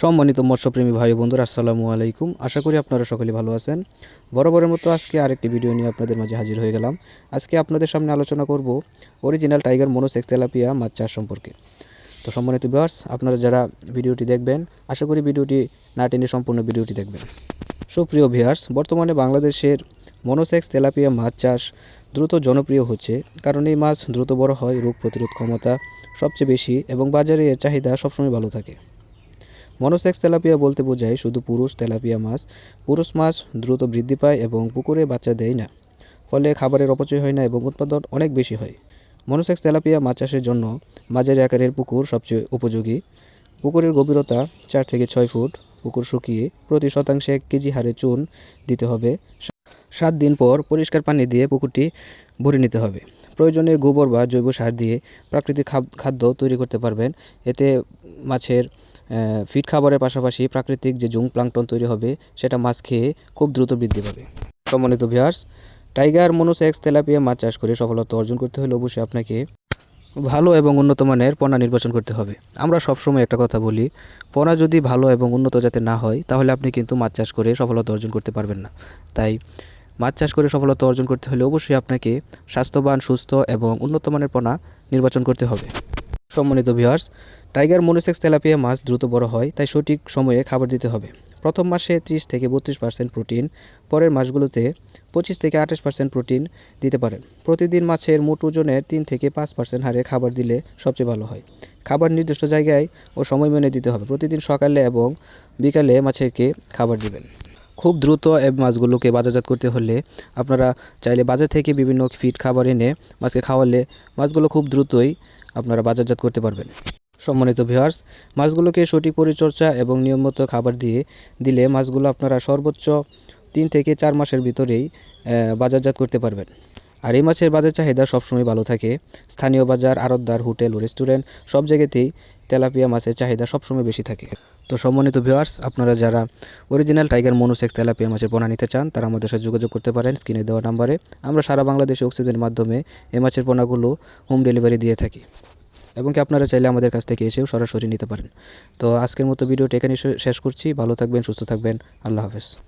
সম্মানিত মৎস্যপ্রেমী ভাই বন্ধুরা, আসসালামু আলাইকুম। আশা করি আপনারা সকলে ভালো আছেন। বরাবরের মতো আজকে আরেকটি ভিডিও নিয়ে আপনাদের মাঝে হাজির হয়ে গেলাম। আজকে আপনাদের সামনে আলোচনা করব অরিজিনাল টাইগার মনোসেক্স তেলাপিয়া মাছ চাষ সম্পর্কে। তো সম্মানিত ভিউয়ার্স আপনারা যারা ভিডিওটি দেখবেন, আশা করি ভিডিওটি না টেনে সম্পূর্ণ ভিডিওটি দেখবেন। সুপ্রিয় ভিউয়ার্স বর্তমানে বাংলাদেশের মনোসেক্স তেলাপিয়া মাছ চাষ দ্রুত জনপ্রিয় হচ্ছে, কারণ এই মাছ দ্রুত বড় হয়, রোগ প্রতিরোধ ক্ষমতা সবচেয়ে বেশি এবং বাজারে এর চাহিদা সবসময় ভালো থাকে। মনোসেক্স তেলাপিয়া বলতে বোঝায় শুধু পুরুষ তেলাপিয়া মাছ। পুরুষ মাছ দ্রুত বৃদ্ধি পায় এবং পুকুরে বাচ্চা দেয় না। ফলে খাবারের অপচয় হয় না এবং উৎপাদন অনেক বেশি হয়। মনোসেক্স তেলাপিয়া মাছ চাষের জন্য মাঝারি আকারের পুকুর সবচেয়ে উপযোগী। পুকুরের গভীরতা চার থেকে ছয় ফুট। পুকুর শুকিয়ে প্রতি শতাংশে এক কেজি হারে চুন দিতে হবে। সাত দিন পর পরিষ্কার পানি দিয়ে পুকুরটি ভরে নিতে হবে। প্রয়োজনে গোবর বা জৈব সার দিয়ে প্রাকৃতিক খাদ্য তৈরি করতে পারবেন। এতে মাছের ফিড খাবারের পাশাপাশি প্রাকৃতিক যে জুং প্লাঙ্কটন তৈরি হবে, সেটা মাছ খেয়ে খুব দ্রুত বৃদ্ধি পাবে। সম্মানিত ভিউয়ার্স টাইগার মনোসেক্স তেলাপিয়া মাছ চাষ করে সফলতা অর্জন করতে হলে অবশ্যই আপনাকে ভালো এবং উন্নত মানের পোনা নির্বাচন করতে হবে। আমরা সবসময় একটা কথা বলি, পোনা যদি ভালো এবং উন্নত যাতে না হয়, তাহলে আপনি কিন্তু মাছ চাষ করে সফলতা অর্জন করতে পারবেন না। তাই মাছ চাষ করে সফলতা অর্জন করতে হলে অবশ্যই আপনাকে স্বাস্থ্যবান, সুস্থ এবং উন্নত মানের পোনা নির্বাচন করতে হবে। সম্মানিত ভিউয়ার্স টাইগার মনোসেক্স তেলাপিয়া মাছ দ্রুত বড় হয়, তাই সঠিক সময়ে খাবার দিতে হবে। প্রথম মাসে ত্রিশ থেকে বত্রিশ পার্সেন্ট প্রোটিন পরের মাসগুলোতে পঁচিশ থেকে আঠাশ পার্সেন্ট প্রোটিন দিতে পারেন। প্রতিদিন মাছের মোট ওজনের তিন থেকে পাঁচ পার্সেন্ট হারে খাবার দিলে সবচেয়ে ভালো হয়। খাবার নির্দিষ্ট জায়গায় ও সময় মেনে দিতে হবে। প্রতিদিন সকালে এবং বিকালে মাছেরকে খাবার দিবেন। খুব দ্রুত মাছগুলোকে বাজারজাত করতে হলে আপনারা চাইলে বাজার থেকে বিভিন্ন ফিড খাবার এনে মাছকে খাওয়ালে মাছগুলো খুব দ্রুতই আপনারা বাজারজাত করতে পারবেন। সম্মানিত ভিউয়ার্স মাছগুলোকে সঠিক পরিচর্যা এবং নিয়মিত খাবার দিয়ে দিলে মাছগুলো আপনারা সর্বোচ্চ তিন থেকে চার মাসের ভিতরেই বাজারজাত করতে পারবেন। আর এই মাছের বাজার চাহিদা সবসময় ভালো থাকে। স্থানীয় বাজার, আড়তদার, হোটেল ও রেস্টুরেন্ট সব জায়গাতেই তেলাপিয়া মাছের চাহিদা সবসময় বেশি থাকে। তো সম্মানিত ভিউয়ার্স আপনারা যারা অরিজিনাল টাইগার মনোসেক্স তেলাপিয়া মাছের পোনা নিতে চান, তারা আমাদের সাথে যোগাযোগ করতে পারেন স্ক্রিনে দেওয়া নাম্বারে। আমরা সারা বাংলাদেশে অক্সিজেনের মাধ্যমে এই মাছের পোনাগুলো হোম ডেলিভারি দিয়ে থাকি। এবং কি আপনারা চাইলে আমাদের কাছ থেকে এসেও সরাসরি নিতে পারেন। তো আজকের মতো ভিডিওটা এখানে শেষ করছি। ভালো থাকবেন, সুস্থ থাকবেন। আল্লাহ হাফেজ।